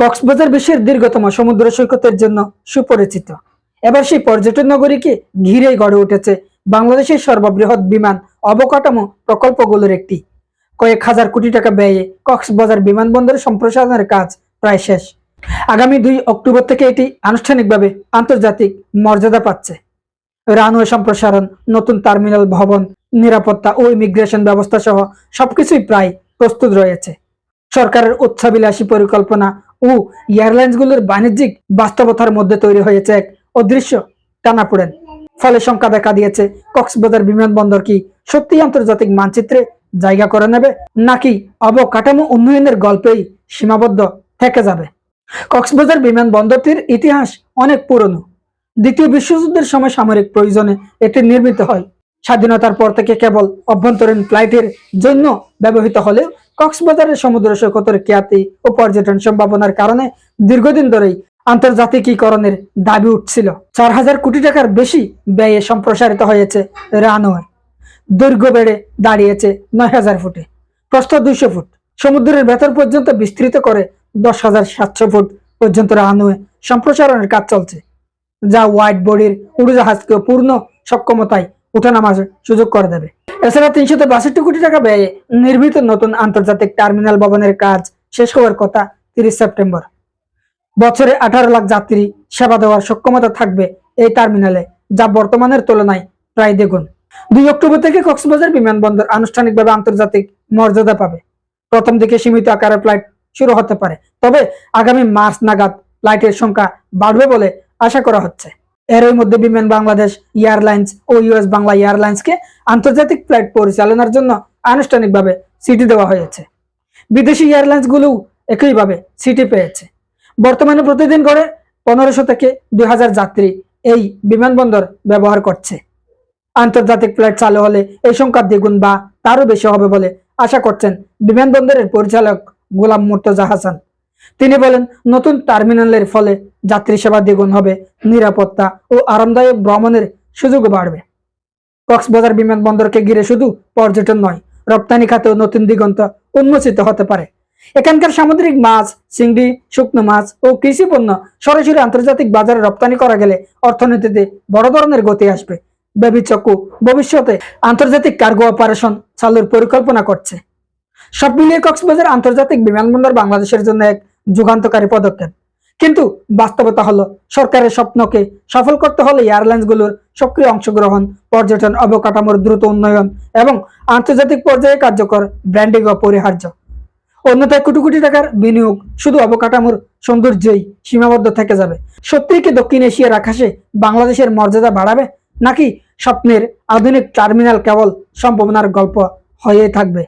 কক্সবাজার বিশ্বের দীর্ঘতম সমুদ্র সৈকতের জন্য সুপরিচিত। এবার সেই পর্যটন নগরীকে ঘিরেই গড়ে উঠেছে বাংলাদেশের সর্ববৃহৎ বিমান অবকাঠামো প্রকল্পগুলোর একটি। কয়েক হাজার কোটি টাকা ব্যয়ে কক্সবাজার বিমানবন্দরের সম্প্রসারণের কাজ প্রায় শেষ। আগামী দুই অক্টোবর থেকে এটি আনুষ্ঠানিকভাবে আন্তর্জাতিক মর্যাদা পাচ্ছে। রানওয়ে সম্প্রসারণ, নতুন টার্মিনাল ভবন, নিরাপত্তা ও ইমিগ্রেশন ব্যবস্থা সহ সবকিছুই প্রায় প্রস্তুত রয়েছে। সরকারের উচ্চাবিলাসী পরিকল্পনা ও এয়ারলাইন্সগুলোর বাণিজ্যিক বাস্তবতার মধ্যে তৈরি হয়েছে এক অদৃশ্য টানাপোড়েন। ফলে শঙ্কা দেখা দিয়েছে, কক্সবাজার বিমানবন্দর কি সত্যি আন্তর্জাতিক মানচিত্রে জায়গা করে নেবে, নাকি অবকাঠামো উন্নয়নের গল্পেই সীমাবদ্ধ থেকে যাবে? কক্সবাজার বিমানবন্দরটির ইতিহাস অনেক পুরনো। দ্বিতীয় বিশ্বযুদ্ধের সময় সামরিক প্রয়োজনে এটি নির্মিত হয়। স্বাধীনতার পর থেকে কেবল অভ্যন্তরীণ ফ্লাইটের জন্য ব্যবহৃত হলেও কক্সবাজারের সমুদ্র সৈকতের খ্যাতি ও পর্যটন সম্ভাবনার কারণে দীর্ঘদিন ধরেই আন্তর্জাতিকীকরণের দাবি উঠছিল। চার হাজার কোটি টাকার বেশি ব্যয়ে সম্প্রসারিত হয়েছে রানওয়ে। দৈর্ঘ্য বেড়ে দাঁড়িয়েছে নয় হাজার ফুটে। প্রস্থ দুইশো ফুট। সমুদ্রের ভেতর পর্যন্ত বিস্তৃত করে দশ হাজার সাতশো ফুট পর্যন্ত রানওয়ে সম্প্রসারণের কাজ চলছে, যা হোয়াইট বডির উড়োজাহাজকে পূর্ণ সক্ষমতায় ওঠানামার সুযোগ করে দেবে। এছাড়া তিনশত বাষট্টি কোটি টাকা ব্যয়ে নির্মিত নতুন আন্তর্জাতিক টার্মিনাল ভবনের কাজ শেষ হওয়ার কথা তিরিশ সেপ্টেম্বর। বছরে আঠারো লাখ যাত্রী সেবা দেওয়ার সক্ষমতা থাকবে এই টার্মিনালে, যা বর্তমানের তুলনায় প্রায় দ্বিগুণ। দুই অক্টোবর থেকে কক্সবাজার বিমানবন্দর আনুষ্ঠানিকভাবে আন্তর্জাতিক মর্যাদা পাবে। প্রথম দিকে সীমিত আকারের ফ্লাইট শুরু হতে পারে, তবে আগামী মার্চ নাগাদ ফ্লাইটের সংখ্যা বাড়বে বলে আশা করা হচ্ছে। এরই মধ্যে বিমান বাংলাদেশ এয়ারলাইন্স ও ইউএস বাংলা এয়ারলাইন্সকে আন্তর্জাতিক ফ্লাইট পরিচালনার জন্য আনুষ্ঠানিকভাবে সিটি দেওয়া হয়েছে। বিদেশি এয়ারলাইন্সগুলোও একইভাবে সিটি পেয়েছে। বর্তমানে প্রতিদিন গড়ে পনেরোশো থেকে দুই হাজার যাত্রী এই বিমানবন্দর ব্যবহার করছে। আন্তর্জাতিক ফ্লাইট চালু হলে এই সংখ্যা দ্বিগুণ বা তারও বেশি হবে বলে আশা করছেন বিমানবন্দরের পরিচালক গোলাম মুর্তজা হাসান। তিনি বলেন, নতুন টার্মিনালের ফলে যাত্রী সেবা দ্বিগুণ হবে, নিরাপত্তা ও আরামদায়ক ভ্রমণের সুযোগ বাড়বে। কক্সবাজার বিমানবন্দরকে ঘিরে শুধু পর্যটন নয়, রপ্তানি খাতেও নতুন দিগন্ত উন্মোচিত হতে পারে। এখানকার সামুদ্রিক মাছ, চিংড়ি, শুকনো মাছ ও কৃষি পণ্য সরাসরি আন্তর্জাতিক বাজারে রপ্তানি করা গেলে অর্থনীতিতে বড় ধরনের গতি আসবে। বেবি চক্কু ভবিষ্যতে আন্তর্জাতিক কার্গো অপারেশন চালুর পরিকল্পনা করছে। সব মিলিয়ে কক্সবাজার আন্তর্জাতিক বিমানবন্দর বাংলাদেশের জন্য এক যুগান্তকারী পদক্ষেপ। কিন্তু বাস্তবতা হলো, সরকারের স্বপ্নকে সফল করতে হলে এয়ারলাইন্সগুলোর সক্রিয় অংশগ্রহণ, পর্যটন অবকাঠামোর দ্রুত উন্নয়ন এবং আন্তর্জাতিক পর্যায়ে কার্যকর ব্র্যান্ডিং অপরিহার্য অন্যথায় কোটি কোটি টাকার বিনিয়োগ শুধু অবকাঠামোর সৌন্দর্যই সীমাবদ্ধ থেকে যাবে। সত্যিই কি দক্ষিণ এশিয়ার আকাশে বাংলাদেশের মর্যাদা বাড়াবে, নাকি স্বপ্নের আধুনিক টার্মিনাল কেবল সম্ভাবনার গল্প হয়ে থাকবে?